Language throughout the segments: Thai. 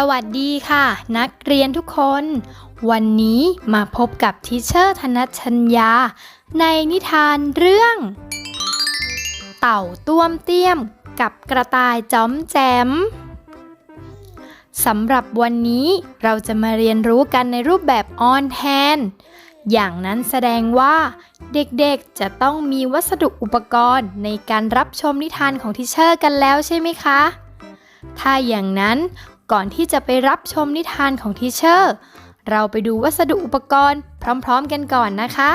สวัสดีค่ะ นักเรียนทุกคน วันนี้มาพบกับทิเชอร์ธนชัญญา ในนิทานเรื่อง เต่าต้วมเตี้ยมกับกระต่ายจ้อมแจมสำหรับวันนี้เราจะมาเรียนรู้กันในรูปแบบออนแทนอย่างนั้นแสดงว่า เด็กๆจะต้องมีวัสดุอุปกรณ์ในการรับชมนิทานของทิเชอร์กันแล้วใช่ไหมคะ ถ้าอย่างนั้น ก่อนที่จะไปรับชมนิทานของทีเชอร์ เราไปดูวัสดุอุปกรณ์พร้อมๆกันก่อนนะคะ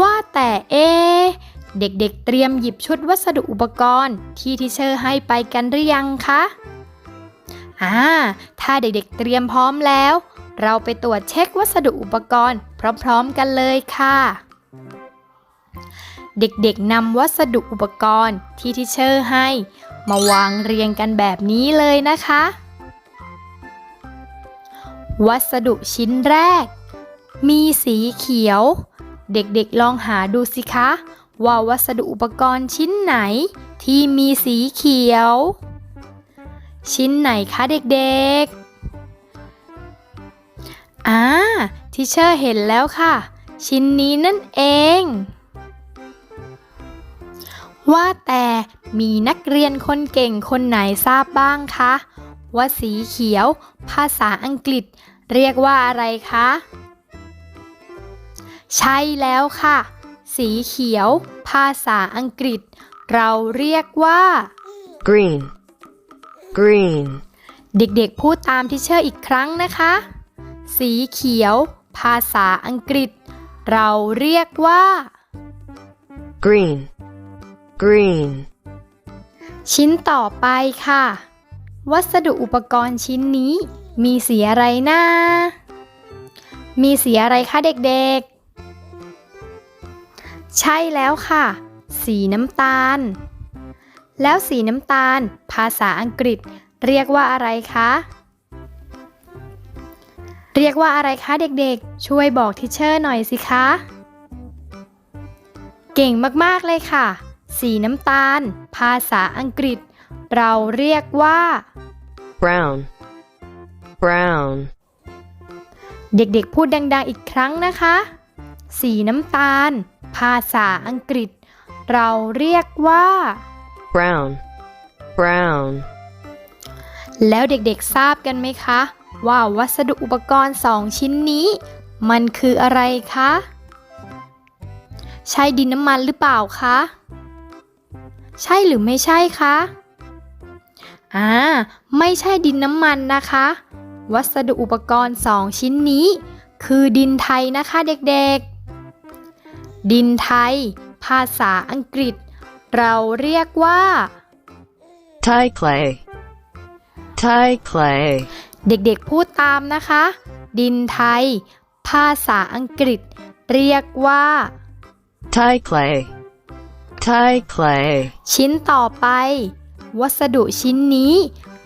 ว่าแต่เอ เด็กๆเตรียมหยิบชุดวัสดุอุปกรณ์ที่ทีเชอร์ให้ไปกันหรือยังคะ อ่า ถ้าเด็กๆเตรียมพร้อมแล้ว เราไปตรวจเช็ควัสดุอุปกรณ์พร้อมๆกันเลยค่ะเด็กๆนำวัสดุอุปกรณ์ที่ทิเชอร์ให้ มาวางเรียงกันแบบนี้เลยนะคะ วัสดุชิ้นแรก มีสีเขียว เด็กๆลองหาดูสิคะ ว่าวัสดุอุปกรณ์ชิ้นไหนที่มีสีเขียว ชิ้นไหนคะเด็กๆ อ่าทิเชอร์เห็นแล้วค่ะ ชิ้นนี้นั่นเอง ว่าแต่มีนักเรียนคนเก่งคนไหนทราบบ้างคะ ว่าสีเขียว ภาษาอังกฤษ เรียกว่าอะไรคะ ใช่แล้วค่ะ สีเขียว ภาษาอังกฤษ เราเรียกว่า green, green, เด็กๆพูดตามที่เชอร์อีกครั้งนะคะ สีเขียว ภาษาอังกฤษ เราเรียกว่า green, green, ชิ้นต่อไปค่ะ วัสดุอุปกรณ์ชิ้นนี้ มีสีอะไรนะ มีสีอะไรคะเด็กๆ ใช่แล้วค่ะ สีน้ำตาล แล้วสีน้ำตาล ภาษาอังกฤษ เรียกว่าอะไรคะ เรียกว่าอะไรคะเด็กๆ ช่วยบอกทิเชอร์หน่อยสิคะ เก่งมากๆเลยค่ะ สีน้ำตาล ภาษาอังกฤษ เราเรียกว่า brown, brown, เด็กๆ พูดดังๆ อีกครั้งนะคะ สีน้ำตาล ภาษาอังกฤษ เราเรียกว่า brown, brown, แล้วเด็กๆ ทราบกันไหมคะ ว่าวัสดุอุปกรณ์สองชิ้นนี้ มันคืออะไรคะ ใช่ดินน้ำมันหรือเปล่าคะ ใช่หรือไม่ใช่คะ อ่า ไม่ใช่ดินน้ำมันนะคะ วัสดุอุปกรณ์สองชิ้นนี้ คือดินไทยนะคะเด็กๆ ดินไทย ภาษาอังกฤษ เราเรียกว่า Thai clay, Thai clay, เด็กๆพูดตามนะคะ ดินไทย ภาษาอังกฤษ เรียกว่า Thai clay, Thai clay, ชิ้นต่อไป วัสดุชิ้นนี้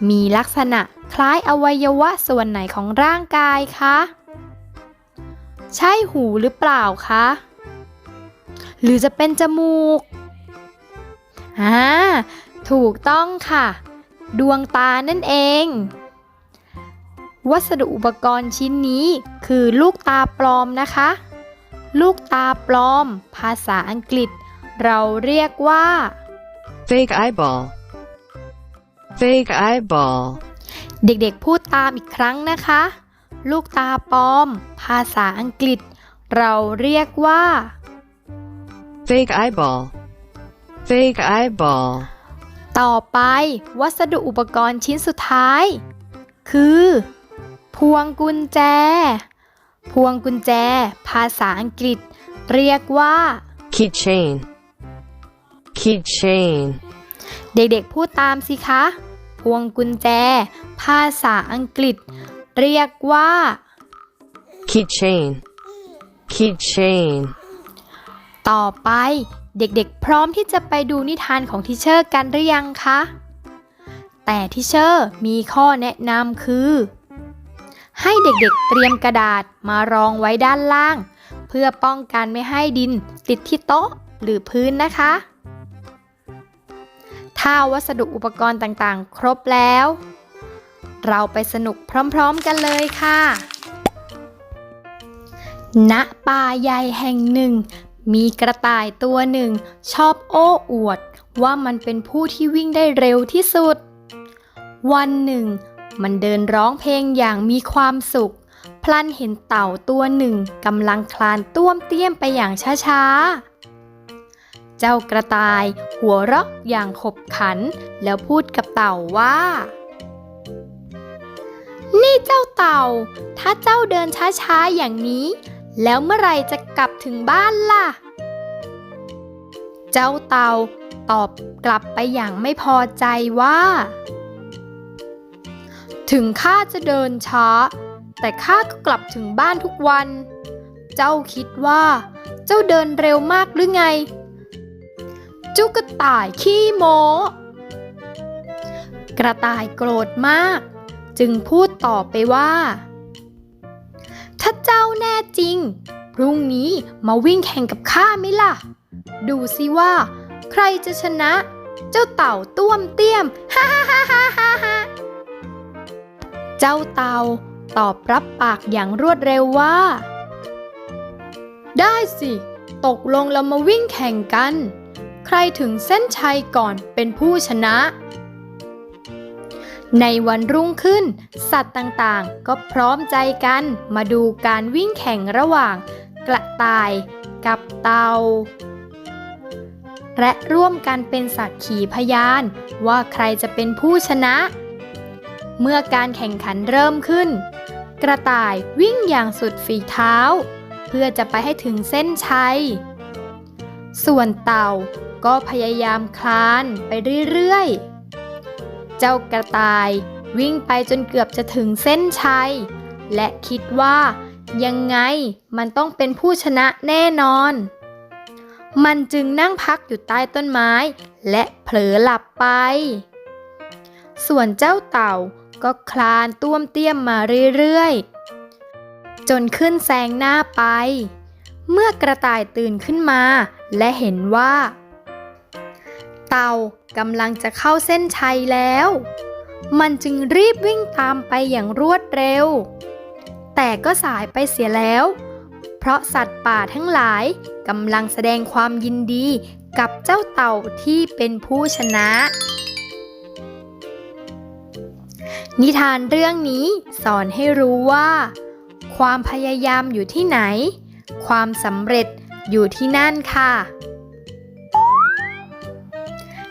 มีลักษณะคล้ายอวัยวะส่วนไหนของร่างกายคะ ใช่หูหรือเปล่าคะ หรือจะเป็นจมูกอ่าถูกต้องค่ะ ดวงตานั่นเอง วัสดุอุปกรณ์ชิ้นนี้คือลูกตาปลอมนะคะ ลูกตาปลอม ภาษาอังกฤษ เราเรียกว่า fake eyeball, fake eyeball, เด็กๆพูดตามอีกครั้งนะคะ ลูกตาปลอม ภาษาอังกฤษ เราเรียกว่า fake eyeball, fake eyeball, ต่อไปวัสดุอุปกรณ์ชิ้นสุดท้าย คือ พวงกุญแจ พวงกุญแจ ภาษาอังกฤษ เรียกว่า keychain, keychain, เด็กๆ พูดตามสิคะ พวงกุญแจ ภาษาอังกฤษ เรียกว่า keychain, keychain, ต่อไปเด็กๆ พร้อมที่จะไปดูนิทานของทิเชอร์กันหรือยังคะ แต่ทิเชอร์มีข้อแนะนำคือ ให้เด็กๆ เตรียมกระดาษมารองไว้ด้านล่าง เพื่อป้องกันไม่ให้ดินติดที่โต๊ะหรือพื้นนะคะ ถ้าวัสดุอุปกรณ์ต่างๆ ครบแล้ว เราไปสนุกพร้อมๆกันเลยค่ะ ณ ป่าใหญ่แห่งหนึ่ง มีกระต่ายตัวหนึ่ง ชอบโอ้อวด ว่ามันเป็นผู้ที่วิ่งได้เร็วที่สุด วันหนึ่ง มันเดินร้องเพลงอย่างมีความสุข พลันเห็นเต่าตัวหนึ่งกำลังคลานต้วมเตี้ยมไปอย่างช้าๆ เจ้ากระต่าย หัวเราะอย่างขบขัน แล้วพูดกับเต่าว่า นี่เจ้าเต่า ถ้าเจ้าเดินช้าๆอย่างนี้ แล้วเมื่อไรจะกลับถึงบ้านล่ะ เจ้าเต่าตอบกลับไปอย่างไม่พอใจว่า ถึงข้าจะเดินช้า แต่ข้าก็กลับถึงบ้านทุกวัน เจ้าคิดว่า เจ้าเดินเร็วมากหรือไง จุกกระต่ายขี้โมกระต่ายโกรธมาก จึงพูดต่อไปว่า ถ้าเจ้าแน่จริง พรุ่งนี้มาวิ่งแข่งกับข้าไหมล่ะ ดูสิว่า ใครจะชนะ เจ้าเต่าต้วมเตี้ยมฮ่าฮ่าฮ่าฮ่าฮ่าเจ้าเต่าตอบรับปากอย่างรวดเร็วว่า ได้สิ ตกลงเรามาวิ่งแข่งกัน รถึงเส้นชัยก่อนเป็นผู้ชนะ ในวันรุ่งขึ้น สัตว์ต่างๆ ก็พร้อมใจกันมาดูการวิ่งแข่งระหว่าง กระต่ายกับเต่าและร่วมกันเป็นสักขีพยานว่าใครจะเป็นผู้ชนะ เมื่อการแข่งขันเริ่มขึ้น กระต่ายวิ่งอย่างสุดฝีเท้า เพื่อจะไปให้ถึงเส้นชัย ส่วนเต่า ก็พยายามคลานไปเรื่อยๆ เจ้ากระต่ายวิ่งไปจนเกือบจะถึงเส้นชัย และคิดว่ายังไงมันต้องเป็นผู้ชนะแน่นอน มันจึงนั่งพักอยู่ใต้ต้นไม้ และเผลอหลับไป ส่วนเจ้าเต่าก็คลานต้วมเตี้ยมมาเรื่อยๆ จนขึ้นแซงหน้าไป เมื่อกระต่ายตื่นขึ้นมา และเห็นว่า เต่ากำลังจะเข้าเส้นชัยแล้ว มันจึงรีบวิ่งตามไปอย่างรวดเร็ว แต่ก็สายไปเสียแล้ว เพราะสัตว์ป่าทั้งหลายกำลังแสดงความยินดีกับเจ้าเต่าที่เป็นผู้ชนะ นิทานเรื่องนี้สอนให้รู้ว่า ความพยายามอยู่ที่ไหน ความสำเร็จอยู่ที่นั่นค่ะ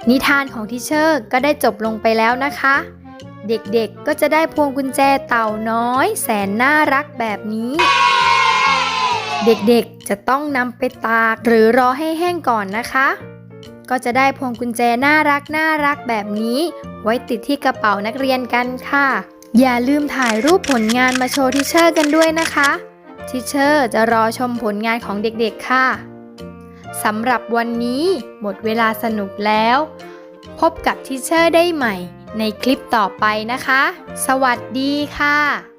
นิทานของทิเชอร์ก็ได้จบลงไปแล้วนะคะ เด็กๆก็จะได้พวงกุญแจเต่าน้อย แสนน่ารักแบบนี้ เด็กๆจะต้องนำไปตากหรือรอให้แห้งก่อนนะคะ ก็จะได้พวงกุญแจน่ารักน่ารักแบบนี้ ไว้ติดที่กระเป๋านักเรียนกันค่ะ อย่าลืมถ่ายรูปผลงานมาโชว์ทิเชอร์กันด้วยนะคะทิเชอร์จะรอชมผลงานของเด็กๆค่ะ สำหรับวันนี้หมดเวลาสนุกแล้ว พบกับทิเชอร์ได้ใหม่ในคลิปต่อไปนะคะ สวัสดีค่ะ